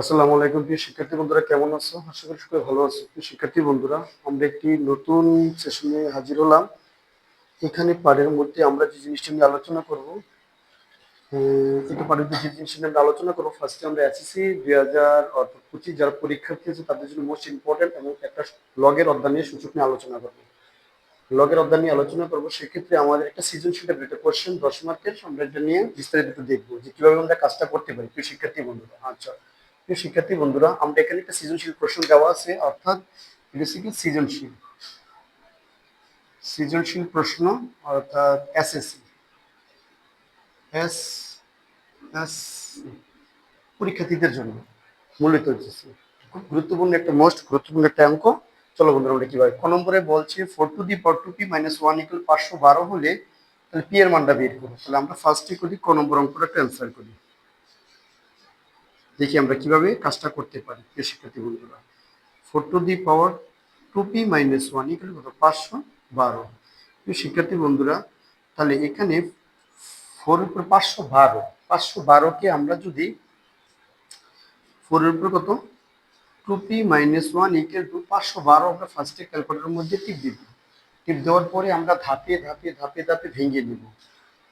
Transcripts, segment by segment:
আসসালামু আলাইকুম প্রিয় শিক্ষার্থী বন্ধুরা, কেমন আছো? আশা করি সবাই ভালো আছো। প্রিয় শিক্ষার্থী বন্ধুরা, আমরা একটি নতুন সেশনে হাজির হলাম। এখানে পাঠের মধ্যে আমরা যে জিনিসটা নিয়ে আলোচনা করব এটা পাঠের যে জিনিসটা নিয়ে আলোচনা করব ফার্স্টে আমরা এসএসসি দুই হাজার, অর্থাৎ পঁচিশ যারা পরীক্ষার্থী আছে তাদের জন্য মোস্ট ইম্পর্টেন্ট এবং একটা লগের অধ্যায় নিয়ে সূচক নিয়ে আলোচনা করব। লগের অধ্যায় নিয়ে আলোচনা করব, সেক্ষেত্রে আমাদের একটা সৃজনশীলের একটা কোশ্চেন দশ মার্কের আমরা এটা নিয়ে বিস্তারিত দেখব, যে কীভাবে আমরা কাজটা করতে পারি। প্রিয় শিক্ষার্থী বন্ধুরা আচ্ছা। শিক্ষার্থী বন্ধুরা, আমরা এখানে একটা সৃজনশীল প্রশ্ন দেওয়া আছে, অর্থাৎ এটা সৃজনশীল? সৃজনশীল প্রশ্ন, অর্থাৎ এসএসসি এস এস পরীক্ষার্থীদের জন্য মূলত খুব গুরুত্বপূর্ণ একটা মোস্ট গুরুত্বপূর্ণ একটা অঙ্ক। চলো বন্ধুরা, আমরা কীভাবে ক নম্বরে বলছে four to the four to p minus one equal পাঁচশো বারো হলে তাহলে পি এর মানটা বের করো। তাহলে আমরা ফার্স্টে করি, ক নম্বর অঙ্কটা ট্রান্সফার করি। দেখি আমরা কীভাবে কাজটা করতে পারি শিক্ষার্থী বন্ধুরা four to the power to p minus one, এখানে কত? পাঁচশো বারো। শিক্ষার্থী বন্ধুরা, তাহলে এখানে ফোর উপর পাঁচশো বারো, পাঁচশো বারোকে আমরা যদি ফোরের উপর কত? Two p minus one equal to পাঁচশো বারো আমরা ফার্স্টে ক্যালকুলেটারের মধ্যে টিপ দিব। টিপ দেওয়ার পরে আমরা ধাপে ধাপে ধাপে ধাপে ভেঙে নিব।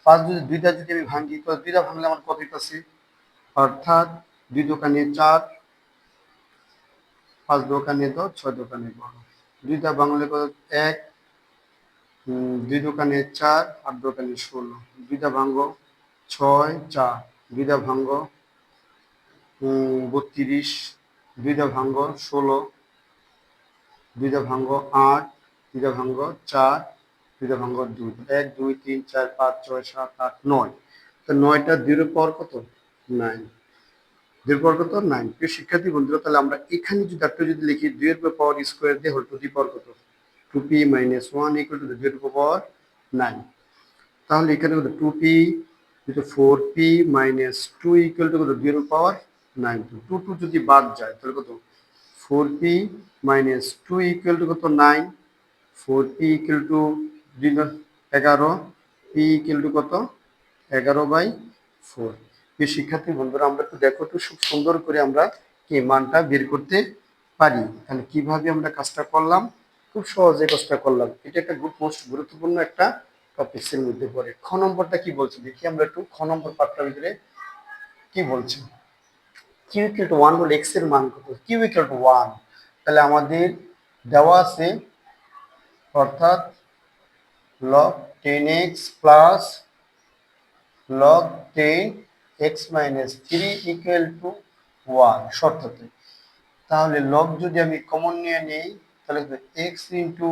পাঁচ যদি, দুইটা যদি আমি ভাঙি, তো দুইটা ভাঙলে আমার কত আছে অর্থাৎ দুই দোকানে চার, পাঁচ দোকানে দশ, ছয় দোকানে বারো। দুইটা বাংলা কত এক দুই দোকানে চার, আট দোকানে ষোলো। দুইটা ভাঙ্গ ছয়, চার। দুইটা ভাঙ্গ বত্রিশ। দুইটা ভাঙ্গ ষোলো। দুইটা ভাঙ্গ আট। দুইটা ভাঙ্গ চার। দুইটা ভাঙ্গ দুই। এক, দুই, তিন, চার, পাঁচ, ছয়, সাত, আট, নয়। তো নয়টা দুইয়ের পর কত? নাইন। কত নাইন। প্রিয় শিক্ষার্থী বন্ধুরা, তাহলে আমরা এখানে যদি একটা যদি লিখি দুইয়ের পাওয়ার স্কোয়ার দিয়ে হোল টু দি পাওয়ার কত? Two p minus one equal to দুইয়ের পাওয়ার নাইন তাহলে এখানে কত? Two p four p minus two equal to কত? দুইয়ের power nine two two two যদি বাদ যায়, তাহলে কত? Four p minus two equal to কত? Nine four p equal to দুই এগারো। পি ইকুয়াল টু কত? এগারো বাই ফোর প্রিয় শিক্ষার্থী বন্ধুরা, আমরা একটু দেখো একটু খুব সুন্দর করে আমরা কি মানটা বের করতে পারি। তাহলে কীভাবে আমরা কাজটা করলাম? খুব সহজে কাজটা করলাম। এটা একটা গুড মোস্ট গুরুত্বপূর্ণ একটা টপিক্সের মধ্যে পড়ে। খ নম্বরটা কি বলছে? দেখি আমরা একটু খ নম্বর পাঠটার ভিতরে কি বলছে? কিউ ইকুয়াল ওয়ান হলো এক্সের মান কত? কিউ ইকুয়াল টু ওয়ান তাহলে আমাদের দেওয়া আছে, অর্থাৎ log ten x plus log ten x minus three equal to one শর্ততে তাহলে লগ যদি আমি কমন নিয়ে নিই, তাহলে x into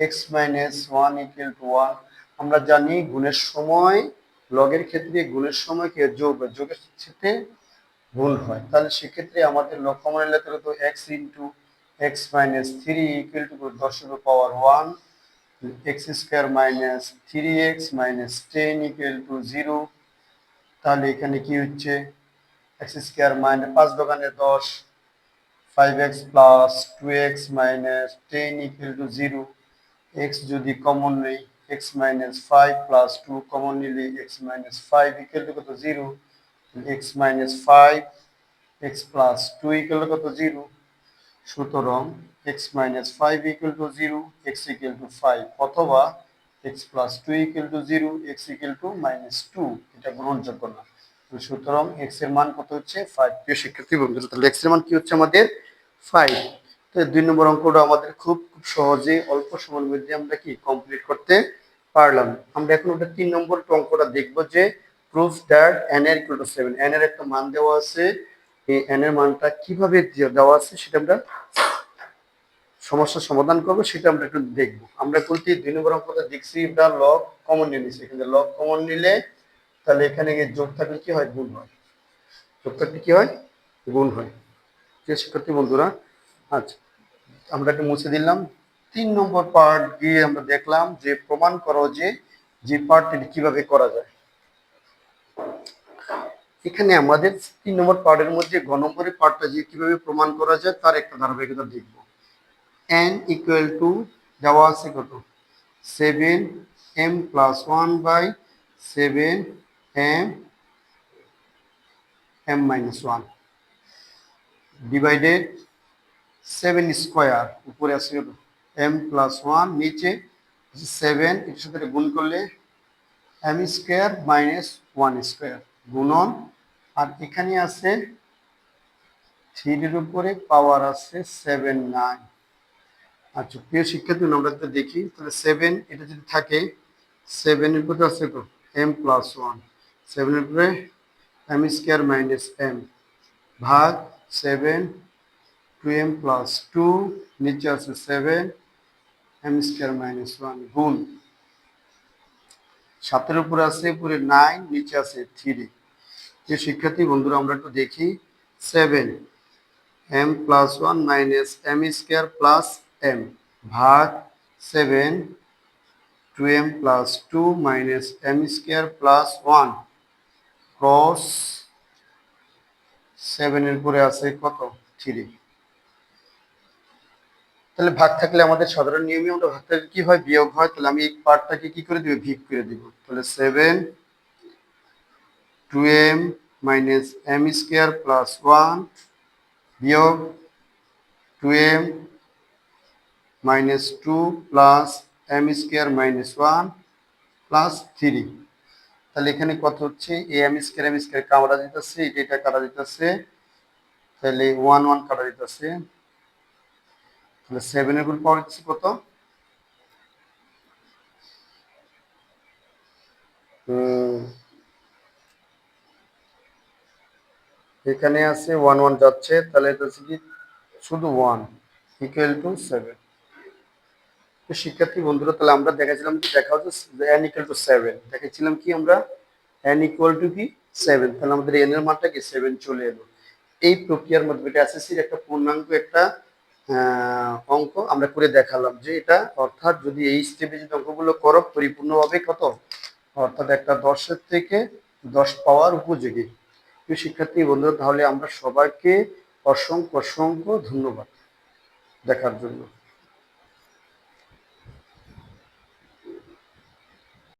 x minus one equal to one আমরা জানি গুণের সময়, লগের ক্ষেত্রে গুণের সময় কি যোগ যোগের ক্ষেত্রে গুণ হয়। তাহলে সেক্ষেত্রে আমাদের লগ কমন এলে তাহলে তো x into x minus three equal to দশের power one x square minus three x minus ten equal to zero তাহলে এখানে কি হচ্ছে? এক্স স্কোয়ার মাইনাস পাঁচ দোকানে দশ five x plus two x minus ten equal to zero x যদি common নেই x minus five plus two common নিলে x minus five equal to কত? Zero x minus five x plus two equal to কত? Zero সুতরাং x minus five equal to zero x equal to five অথবা x plus two equal to zero x equal to minus two এটা গ্রহণযোগ্য না। সুতরাং এক্সের মান কত হচ্ছে? ফাইভ প্রিয় শিক্ষার্থী, বন্ধুরা, তাহলে এক্সের মান কি হচ্ছে আমাদের? ফাইভ তো দুই নম্বর অঙ্কটা আমাদের খুব খুব সহজে অল্প সময়ের মধ্যে আমরা কি কমপ্লিট করতে পারলাম। আমরা এখন ওটা তিন নম্বর অঙ্কটা দেখব যে প্রুফ দ্যাট এন এর ইকুয়াল টু সেভেন এন এর একটা মান দেওয়া আছে। এই এন এর মানটা কীভাবে দেওয়া আছে সেটা আমরা সমস্যার সমাধান করব, সেটা আমরা একটু দেখব। আমরা বলতে দুই নম্বর অঙ্কটা দেখছি আমরা লগ কমন নিয়ে নিচ্ছি এখানে লগ কমন নিলে তাহলে এখানে গিয়ে যোগ থাকলে কি হয়? গুণ হয়। যোগ থাকলে কি হয়? গুণ হয়। প্রিয় শিক্ষার্থী বন্ধুরা আচ্ছা আমরা একটু মুছে দিলাম। তিন নম্বর পার্ট গিয়ে আমরা দেখলাম যে, প্রমাণ করো যে যে পার্টটি কীভাবে করা যায়। এখানে আমাদের তিন নম্বর পার্টের মধ্যে ঘ নম্বরের পার্টটা যে কীভাবে প্রমাণ করা যায়, তার একটা ধারাবাহিকতা দেখব। এন ইকুয়াল টু দেওয়া আছে কত? Seven m plus one by seven m m minus one divided seven square উপরে আছে এম প্লাস ওয়ান নিচে সেভেন এটার সাথে গুণ করলে m square minus one square গুণন। আর এখানে আছে থ্রির উপরে পাওয়ার আছে সেভেন নাইন আচ্ছা প্রিয় শিক্ষার্থী, আমরা যদি দেখি, তাহলে সেভেন এটা যদি থাকে সেভেনের উপরে আছে এম প্লাস ওয়ান সেভেনের উপরে এম স্কোয়ার মাইনাস এম ভাগ seven two m plus two নিচে আছে seven m square minus one গুণ। সাতের উপরে আছে, উপরে নাইন নিচে আছে থ্রি যে শিক্ষার্থী, বন্ধুরা, আমরা একটু দেখি seven m plus one minus m square plus m ভাগ seven two m plus two minus m square plus one cross সেভেনের পরে আছে কত? থ্রি তাহলে ভাগ থাকলে আমাদের সাধারণ নিয়মে আমরা ভাগ থাকলে কি হয়? বিয়োগ হয়। তাহলে আমি এই পার্টটাকে কি করে দিব? ভিগ করে দিব। তাহলে seven two m minus m square plus one বিয়োগ two m minus two plus m square minus one plus three তাহলে এখানে কত হচ্ছে? এ এম স্কোয়ার এম স্কোয়ার কাটা দিতেছে, এটা কাটা দিতেছে। তাহলে ওয়ান ওয়ান কাটা দিতেছে। তাহলে সেভেনের উপর পাওয়ার হচ্ছে কত? এখানে আছে ওয়ান ওয়ান যাচ্ছে। তাহলে হচ্ছে কি? শুধু ওয়ান ইকুয়াল টু সেভেন তো শিক্ষার্থী বন্ধুরা, তাহলে আমরা দেখাছিলাম কি? দেখা হচ্ছে এন ইকুয়াল টু সেভেন দেখেছিলাম কি আমরা? এন ইকুয়াল টু কি? সেভেন তাহলে আমাদের এন এর মানটা কি? সেভেন চলে এলো। এই প্রক্রিয়ার মধ্যে এটা এসএসসির একটা পূর্ণাঙ্গ একটা অঙ্ক আমরা করে দেখালাম যে এটা অর্থাৎ যদি এই স্টেপে যদি অঙ্কগুলো করো, পরিপূর্ণভাবে কত? অর্থাৎ একটা দশের থেকে দশ পাওয়ার উপযোগী। শিক্ষার্থী বন্ধুরা, তাহলে আমরা সবাইকে অসংখ্য অসংখ্য ধন্যবাদ দেখার জন্য।